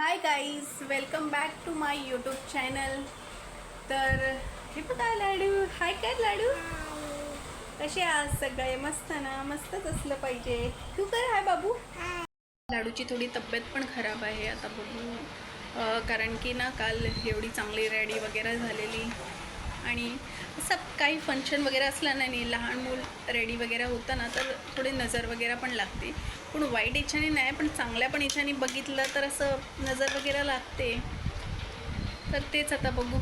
Hi guys welcome back to my YouTube channel तर हे बघा लाडू. हाय काय लाडू? कसे आज सगळे? मस्त ना? मस्तच असलं पाहिजे. तू कर हाय बाबू? लाडूची थोडी तब्येत पण खराब आहे. आता बघू. कारण की ना काल एवढी चांगली रेडी वगैरे झालेली. आणि असं काही फंक्शन वगैरे असलं ना आणि लहान मूल रेडी वगैरे होतं ना तर थोडी नजर वगैरे पण लागते. पण वाईट इच्छाने नाही पण चांगल्या पण इच्छाने बघितलं तर असं नजर वगैरे लागते. तर तेच आता बघू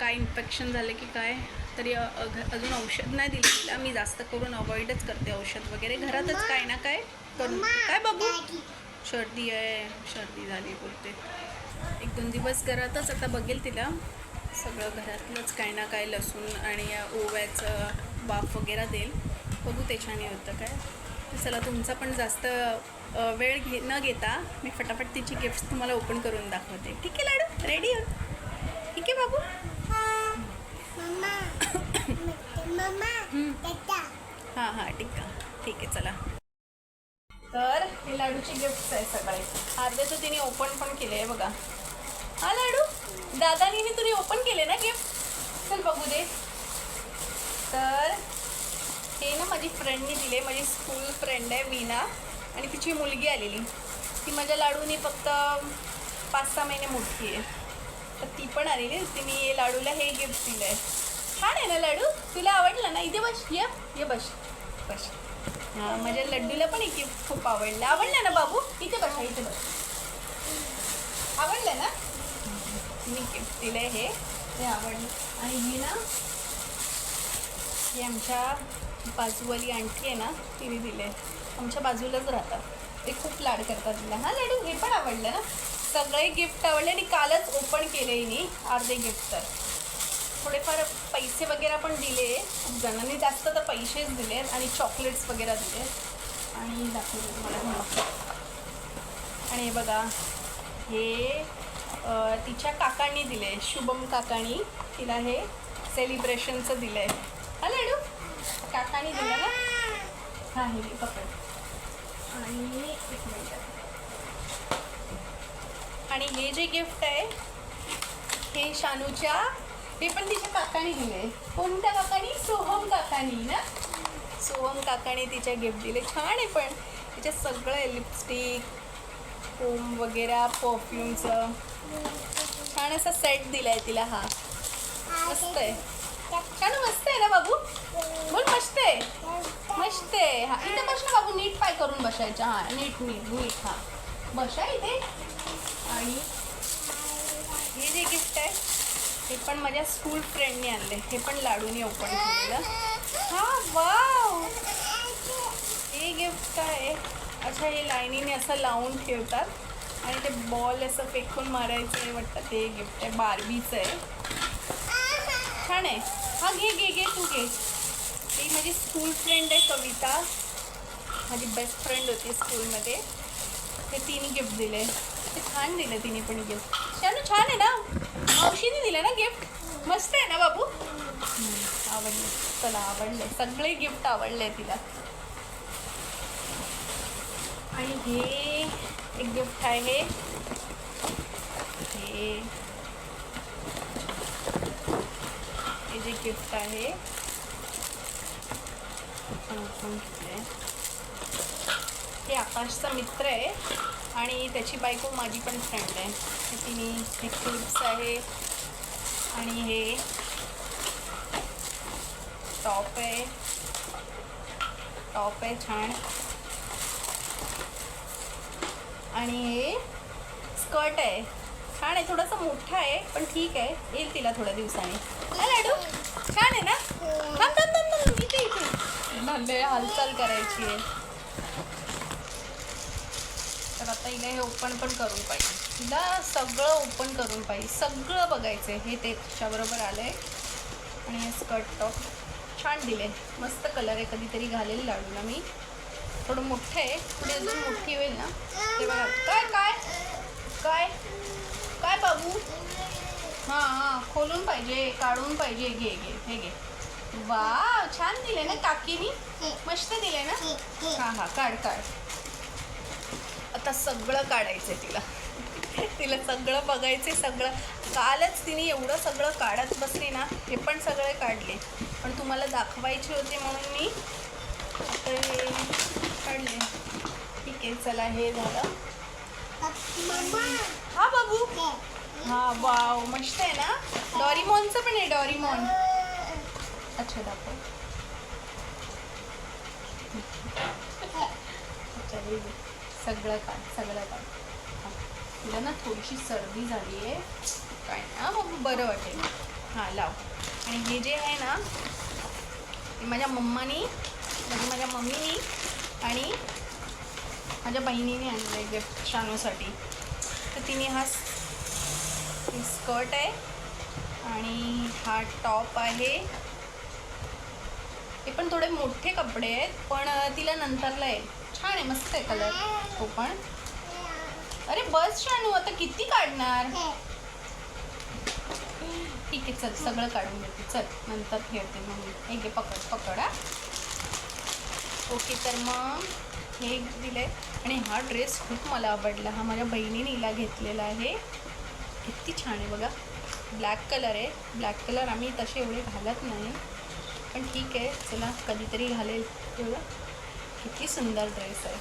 काय इन्फेक्शन झालं की काय. तरी अजून औषध नाही दिलं तिला मी जास्त करून अवॉइडच करते औषध वगैरे. घरातच काय ना काय करून. काय बाबू सर्दी आहे. सर्दी झाली बोलते. एक दोन दिवस घरातच आता बघेल तिला. सगळं घरातलंच काय ना काय लसूण आणि ओव्याचं वाफ वगैरे देईल. बघू त्याच्याने होतं काय. चला तुमचा पण जास्त वेळ घे न घेता मी फटाफट तिची गिफ्ट तुम्हाला ओपन करून दाखवते. ठीक आहे लाडू? रेडी ठीक आहे बाबू? हां हां ठीक आहे ठीक आहे चला. तर हे लाडूची गिफ्ट्स आहे सगळे. अर्धे तर तिने ओपन पण केले आहे बघा. हा लाडू. दादानी तुम्ही ओपन केले ना गिफ्ट चल बघू दे. तर हे ना माझी फ्रेंडनी दिले माझी स्कूल फ्रेंड आहे मीना. आणि तिची मुलगी आलेली. ती माझ्या लाडूनी फक्त पाच सहा महिने मोठी आहे. तर ती पण आलेली. तिने लाडूला हे गिफ्ट दिलं आहे छान आहे ना लाडू? तुला आवडला ना? इथे बस ये ये बस बस. हां माझ्या लड्डूला पण एक गिफ्ट खूप आवडलं. आवडलं ना बाबू? इथे बसा इथे बस. आवडलं ना? मी गिफ्ट दिलं आहे हे ते आवडलं. आणि ही ना ही आमच्या बाजूवाली आणखी आहे ना तिने दिले आमच्या बाजूलाच राहतात. ते खूप लाड करतात तिला. हां लाडू हे पण आवडलं ना? सगळे गिफ्ट आवडले आणि कालच ओपन केले मी अर्धे गिफ्ट तर. थोडेफार पैसे वगैरे पण दिले. खूप जणांनी जास्त तर पैसेच दिले आणि चॉकलेट्स वगैरे दिले. आणि दाखवले तुम्हाला. आणि हे बघा. हे तिच्या काकांनी दिले. शुभम काकांनी तिला हे सेलिब्रेशनचं दिलं आहे हा लाडू? काकांनी दिलं ना? हां हे पकड. आणि एक आणि हे जे गिफ्ट आहे हे शानूच्या हे पण तिच्या काकाने दिले. कोणत्या काकानी? सोहम काकानी ना? सोहम काकाने तिच्या गिफ्ट दिले. छान आहे पण. तिच्या सगळं लिपस्टिक फोम वगैरे परफ्यूमचं छान असा सेट दिलाय तिला हा. मस्त आहे. छान मस्त आहे ना बाबू? बोल मस्त आहे. मस्त. आहे. हा इथे बस ना बाबू नीट पाय करून बसायचं. हा नीट नीट नीट हा. बसा इथे. आणि हे जे गिफ्ट आहे हे पण माझ्या स्कूल फ्रेंडने आणले हे पण लाडूने ओपन केलेलं. हा वाव हे गिफ्ट आहे. अच्छा हे लाईनीने असं लावून ठेवतात. आणि ते बॉल असं फेकून मारायचं आहे वाटतं ते गिफ्ट आहे बार्बीचं आहे. छान आहे. हा घे घे घे तू घे. ती माझी स्कूल फ्रेंड आहे कविता. माझी बेस्ट फ्रेंड होती स्कूलमध्ये ते तिने गिफ्ट दिले. ते छान दिलं तिने पण गिफ्ट त्यानं छान आहे ना? मावशीने दिलं ना गिफ्ट मस्त आहे ना बाबू? आवडले. चला आवडले. सगळे गिफ्ट आवडले तिला. आणि हे एक गिफ्ट आहे. हे. जे गिफ्ट आहे. हे आकाशचा मित्र आहे आणि त्याची बायको माझी पण फ्रेंड आहे. हे तिने हे क्लिप्स आहे आणि हे टॉप आहे. टॉप आहे छान. आणि हे स्कर्ट आहे. छान आहे थोडंसं मोठं आहे पण ठीक आहे. येईल तिला थोड्या दिवसाने. लाडू? छान आहे ना? थांब थांब थांब थांब. इथे इथे. नंदे हालचाल करायची आहे. तर आता हिला हे ओपन पण करून पाहिजे. हिला सगळं ओपन करून पाहिजे. सगळं बघायचं आहे हे त्याच्याबरोबर आलं आहे आणि हे स्कर्ट टॉप छान दिले मस्त कलर आहे. कधीतरी घालेल लाडूला मी. थोडं मोठं आहे. पुढे अजून मोठी होईल ना. ते बघा. काय काय? काय? काय बाबू? हां हां. खोलून पाहिजे. काढून पाहिजे. घे घे. हे घे. वा छान दिले ना काकीनी. मस्त दिले ना? हां हां. काढ काढ. आता सगळं काढायचं तिला. तिला सगळं बघायचे सगळं. कालच तिने एवढं सगळं काढत बसली ना हे पण सगळे काढले. पण तुम्हाला दाखवायचे होते म्हणून मी आता हे काढले ठीक आहे चला हे झालं. हा बाबू? हा वाव मस्त आहे ना? डॉरीमॉनचं पण आहे डॉरीमॉन. अच्छा दाखव. अच्छा, हे सगळं काढ सगळं काढ. तुला ना थोडीशी सर्दी झाली आहे. काय ना बाबू बरं वाटेल. हां लाव. आणि हे जे आहे ना माझ्या मम्मानी म्हणजे माझ्या मम्मीनी आणि माझ्या बहिणीने आणलं आहे गिफ्ट शानूसाठी. तर तिने हा स्कर्ट आहे आणि हा टॉप आहे. हे पण थोडे मोठे कपडे आहेत पण तिला नंतरला आहे. छान आहे मस्त आहे कलर तो पण. अरे बस शानू आता किती काढणार? ठीक आहे चल सगळं काढून घेते. चल नंतर ठेवते मग मी. हे घे पकड पकड हा. ओके तर मग हे दिलंय. आणि हा ड्रेस खूप मला आवडला. हा माझ्या बहिणीनेला घेतलेला आहे. किती छान आहे बघा. ब्लॅक कलर आहे. ब्लॅक कलर आम्ही तसे एवढे घालत नाही. पण ठीक आहे. चला कधीतरी घालेल. एवढं. किती सुंदर ड्रेस आहे.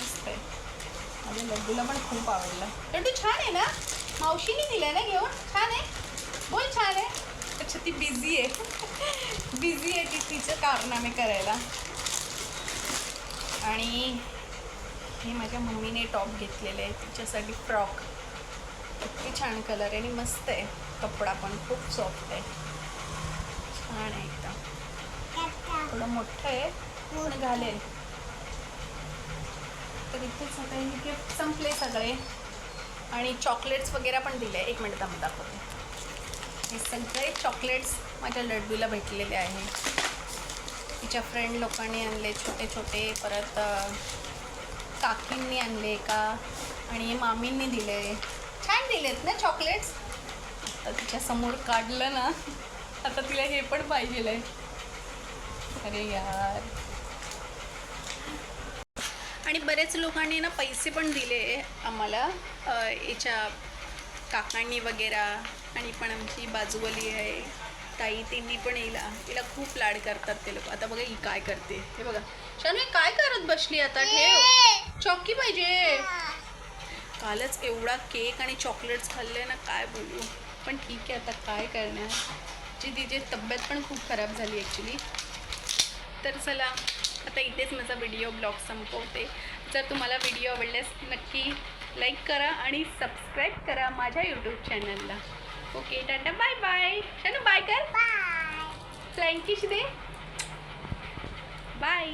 मस्त आहे. माझ्या लड्डूला पण खूप आवडला. लड्डू छान आहे ना? मावशीने दिलं आहे ना घेऊन? छान आहे? बोल छान आहे. अच्छा ती बिझी आहे. बिझी आहे ती. तिचं कारनामे करायला. आणि हे माझ्या मम्मीने टॉप घेतलेले आहे तिच्यासाठी फ्रॉक. इतकी छान कलर आहे आणि मस्त आहे. कपडा पण खूप सॉफ्ट आहे. छान आहे एकदम. थोडं मोठं आहे पूर्ण घालेल. तर इथेच आता हे गिफ्ट संपले सगळे. आणि चॉकलेट्स वगैरे पण दिले. एक मिनिट थांब दाखवते. हे सगळे चॉकलेट्स माझ्या लड्डूला भेटलेले आहे. तिच्या फ्रेंड लोकांनी आणले छोटे छोटे परत काकींनी आणले का आणि मामींनी दिले. छान दिलेत ना चॉकलेट्स आता तिच्या समोर काढलं ना आता तिला हे पण पाहिजे आहे. अरे यार. आणि बरेच लोकांनी ना पैसे पण दिले आम्हाला याच्या काकांनी वगैरे आणि पण आमची बाजूवाली आहे. ताई तिन्ही पण येईल तिला खूप लाड करतात ते लोक. आता बघा ही काय करते. हे बघा. शानू हे काय करत बसली आता? ठेव. चॉकी पाहिजे. कालच एवढा केक आणि चॉकलेट्स खाल्ले ना काय बोलू? पण ठीक आहे आता काय करणार? जी तिची तब्येत पण खूप खराब झाली ॲक्च्युली तर चला आता इथेच माझा व्हिडिओ ब्लॉग संपवते. जर तुम्हाला व्हिडिओ आवडल्यास नक्की लाईक करा आणि सबस्क्राईब करा माझ्या यूट्यूब चॅनलला okay tata bye bye Shanu bye कर फ्लाइंग किश दे बाय